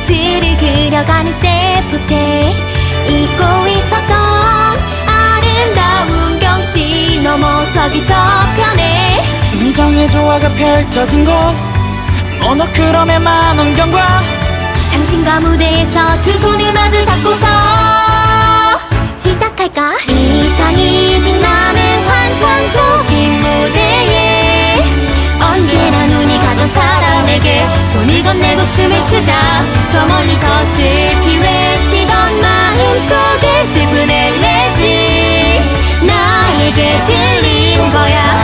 흘러가는 세포테. 잊고 있었던 아름다운 경치 너머 저기 저편에. 미정의 조화가 펼쳐진 곳. 모노크롬의 만원경과 당신과 무대에서 두 손을 마주 잡고서 시작할까? 이상이 빛나는 환상적인 무대에. 언제나 눈이 가던 사람에게 손을 건네고 춤을 추자 저 멀리서 슬피 외치던 마음속에 슬픈 엘레지. 나에게 들린 거야